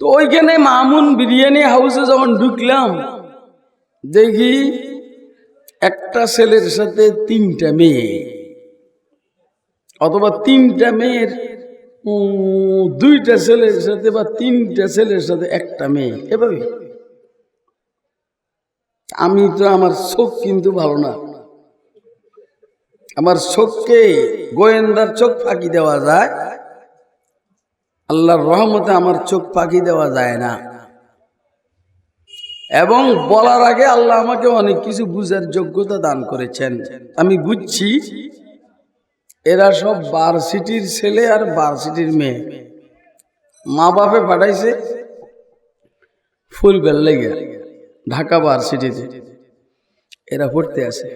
তো ওইখানে মামুন বিরিয়ানি হাউসে যখন ঢুকলাম, দেখি একটা ছেলের সাথে তিনটা মেয়ে, অথবা তিনটা মেয়ের দুইটা ছেলের সাথে বা তিনটা ছেলের সাথে একটা মেয়ে, এভাবে। আমি তো আমার চোখ কিন্তু ভালো না। আমার চোখকে গোয়েন্দার চোখ ফাঁকি দেওয়া যায়। আল্লাহর রহমতে আমার চোখ ফাঁকি দেওয়া যায় না। এবং বলার আগে আল্লাহ আমাকে অনেক কিছু বুঝার যোগ্যতা দান করেছেন। আমি বুঝছি, এরা সব ভার্সিটির ছেলে আর ভার্সিটির মেয়ে। মা বাপে পাঠাইছে ফুল লেগে ঢাকা ভার্সিটিতে এরা পড়তে আছে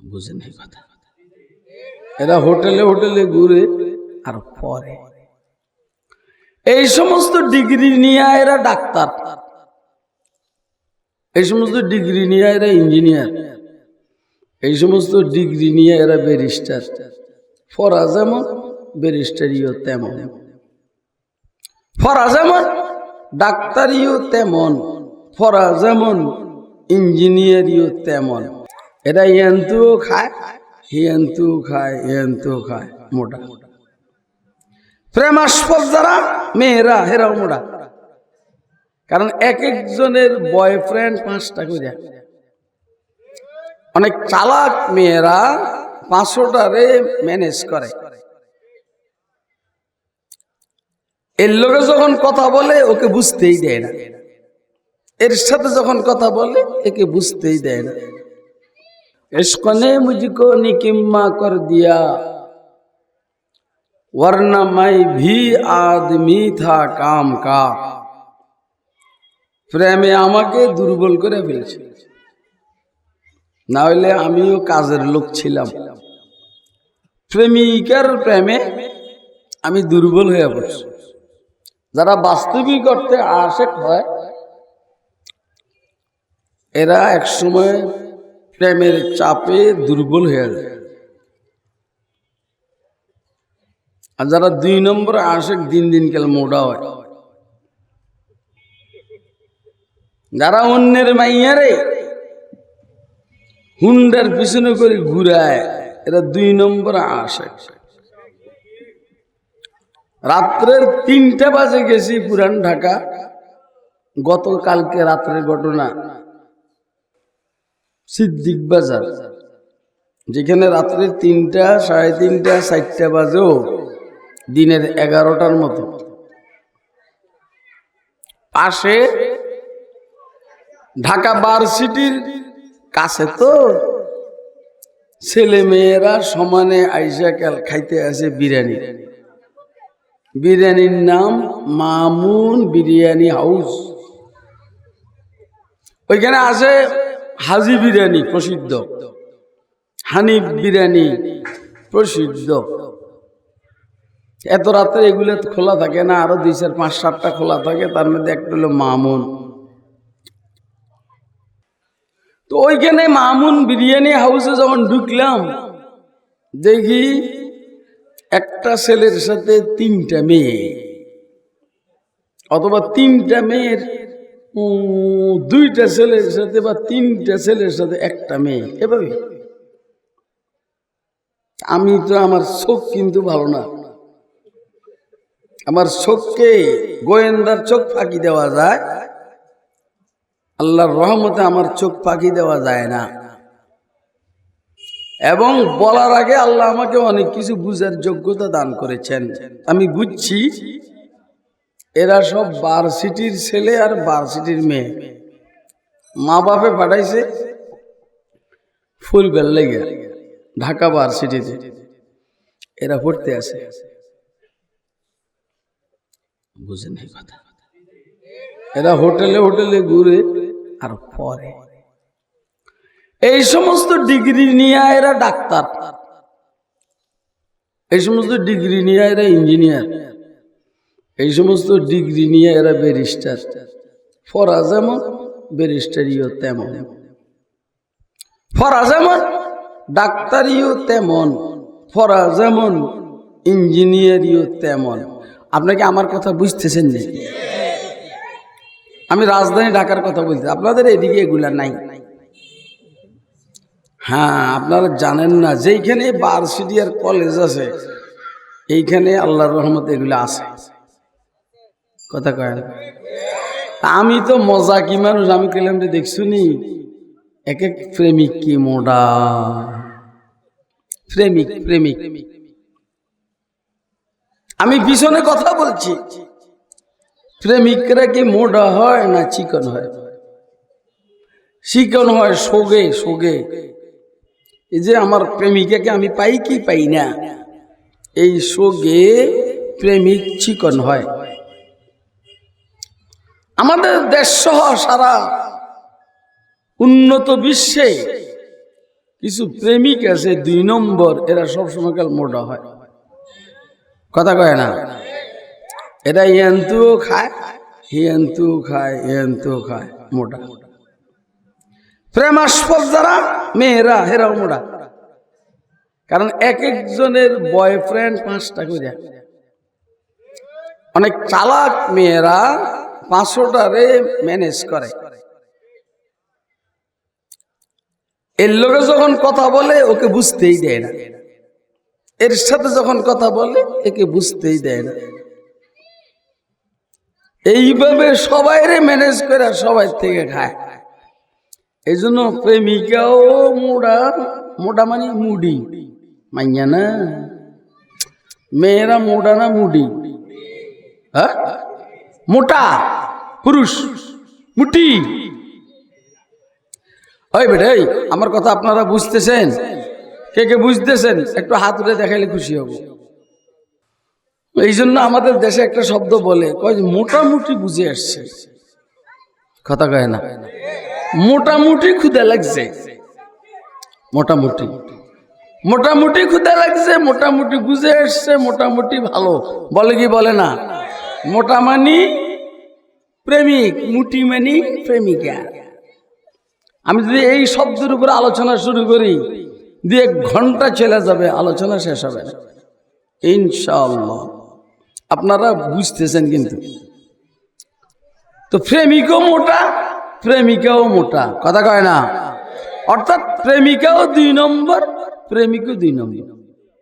বুঝেন কথা। এরা হোটেলে হোটেলে ঘুরে আর পরে। এই সমস্ত ডিগ্রি নিয়ে এরা ডাক্তার। এই সমস্ত ডিগ্রি নিয়ে এরা ইঞ্জিনিয়ার। এই সমস্ত ডিগ্রি নিয়ে এরা ব্যারিস্টার। ফরা যেমন, ব্যারিস্টারিও তেমন। ফরা যেমন, ডাক্তারিও তেমন। ফরা যেমন, ইঞ্জিনিয়ারিও তেমন। এরা ইয়ান্তুও খায় হিয়ান্তুও খায় হিয়ান্তুও খায় মোটা মোটা। প্রেমাস্পদ যারা মেয়েরা হেরাও মোড়া কারণ এক একজনের বয়ফ্রেন্ড পাঁচটা করে অনেক চালাক মেয়েরা পাঁচশোটা রে ম্যানেজ করে। এর লোকে যখন কথা বলে, ওকে বুঝতেই দেয় না। এর সাথে যখন কথা বলে, একে বুঝতেই দেয় না। এসকনে মুজিকো নিকিম্মা কর দিয়া। वरना मैं भी आदमी था काम का প্রেমে আমাকে দুর্বল করে ফেলছে না হলে আমিও কাজের লোক ছিলাম প্রেমিকার প্রেমে আমি দুর্বল হয়ে পড়ছি যারা বাস্তবিক অর্থে আশেক হয় এরা এক সময় প্রেমের চাপে দুর্বল হয়ে যায় আর যারা দুই নম্বর আশেক, দিন দিন কাল মোটা হয়। যারা অন্যের মাইয়ারে হুন্ডার পিছনে করে ঘুরায়, এরা দুই নম্বর আশেক। রাত্রের তিনটা বাজে গেছি পুরান ঢাকা। গতকালকে রাত্রের ঘটনা। সিদ্দিক বাজার, যেখানে রাত্রে তিনটা, সাড়ে তিনটা, চারটা বাজেও দিনের এগারোটার মতো। পাশে ঢাকা ভার্সিটির কাছে তো ছেলে মেয়েরা সমানে আইসা কাল খাইতে আছে বিরিয়ানি। বিরিয়ানির নাম মামুন বিরিয়ানি হাউস। ওইখানে আছে হাজি বিরিয়ানি প্রসিদ্ধ। হানিফ বিরিয়ানি প্রসিদ্ধ। এত রাত্রে এগুলো খোলা থাকে না, আরও দুই চার, পাঁচ, সাতটা খোলা থাকে, তার মধ্যে একটা হলো মামুন। তো ওইখানে মামুন বিরিয়ানি হাউসে যখন ঢুকলাম, দেখি একটা ছেলের সাথে তিনটা মেয়ে। অথবা তিনটা মেয়ের দুইটা ছেলের সাথে বা তিনটা ছেলের সাথে একটা মেয়ে, এভাবে। আমি তো, আমার চোখ কিন্তু ভালো না। আমার চোখকে গোয়েন্দার চোখ ফাঁকি দেওয়া যায়? আল্লাহর রহমতে আমার চোখ ফাঁকি দেওয়া যায় না। এবং বলার আগে আল্লাহ আমাকে অনেক কিছু বুঝার যোগ্যতা দান করেছেন। আমি বুঝছি, এরা সব ভার্সিটির ছেলে আর ভার্সিটির মেয়ে। মা বাপে পাঠাইছে ফুল বেল লেগে ঢাকা ভার্সিটিতে এরা পড়তে আছে বুঝেন এই কথা। এরা হোটেলে হোটেলে ঘুরে আর পরে। এই সমস্ত ডিগ্রি নিয়ে এরা ডাক্তার। এই সমস্ত ডিগ্রি নিয়ে এরা ইঞ্জিনিয়ার। এই সমস্ত ডিগ্রি নিয়ে এরা ব্যারিস্টার। ফরা যেমন, ব্যারিস্টারিও তেমন। ফরা যেমন, ডাক্তারিও তেমন। ফরা যেমন, ইঞ্জিনিয়ারিও তেমন। আপনাকে আমার কথা বুঝতেছেন যে আমি রাজধানী ঢাকার কথা বলতে আপনাদের এদিকে এগুলা নাই। হ্যাঁ আপনারা জানেন না, যেইখানে ভার্সিটি আর কলেজ আছে, এইখানে আল্লাহর রহমত এগুলো আছে। কথা কয় আমি তো মজা কি মানুষ, আমি কেলাম যে দেখছুনি এক এক প্রেমিক কি মোডা প্রেমিক প্রেমিক। আমি পিছনে কথা বলছি। প্রেমিকরা কি মোডা হয় না চিকন হয়? চিকন হয় সোগে সোগে এই যে আমার প্রেমিকাকে আমি পাই কি পাই না? এই সোগে প্রেমিক চিকন হয়। আমাদের দেশ সহ সারা উন্নত বিশ্বে কিছু প্রেমিক আছে, দুই নম্বর, এরা সবসময় কাল মোটা হয়। কথা কয় না? এটা ইয়ান্তুও খায়, হিয়ান্তুও খায় ইয়ান্তুও খায়, মোটা। প্রেমাস্পদ যারা মেয়েরা, হেরাও মোটা। কারণ এক একজনের বয়ফ্রেন্ড পাঁচটা করে অনেক চালাক মেয়েরা পাঁচশোটারে ম্যানেজ করে। এর লোকে যখন কথা বলে, ওকে বুঝতেই দেয় না। এর সাথে যখন কথা বলে, একে বুঝতেই দেয় না। এইভাবে সবাইরে ম্যানেজ করে সবাই থেকে খায়। এই জন্য প্রেমিকাও মোড়া মোটা মানে মুডি। মাইয়া না? মেয়েরা মোটা না মুডি? হ্যাঁ? মোটা, পুরুষ, মুটি। ওই বেটাই আমার কথা আপনারা বুঝতেছেন? কে কে বুঝতেছেন? একটু হাত উঠে দেখাইলে খুশি হব। এই জন্য আমাদের দেশে একটা শব্দ বলে, কয় মোটামুটি বুঝে আসছে। কথা কয় না। মোটামুটি ক্ষুদা লাগছে। মোটামুটি। মোটামুটি ক্ষুদা লাগছে, মোটামুটি বুঝে আসছে, মোটামুটি ভালো। বলে কি বলে না? মোটা মানি প্রেমিক মুটি মানি প্রেমিকা। আমি যদি এই শব্দের উপর আলোচনা শুরু করি দু এক ঘণ্টা চলে যাবে, আলোচনা শেষ হবে। ইনশাল্লাহ আপনারা বুঝতেছেন কিন্তু। তো প্রেমিকও মোটা, প্রেমিকাও মোটা। কথা কয় না? অর্থাৎ প্রেমিকাও দুই নম্বর, প্রেমিকও দুই নম্বর।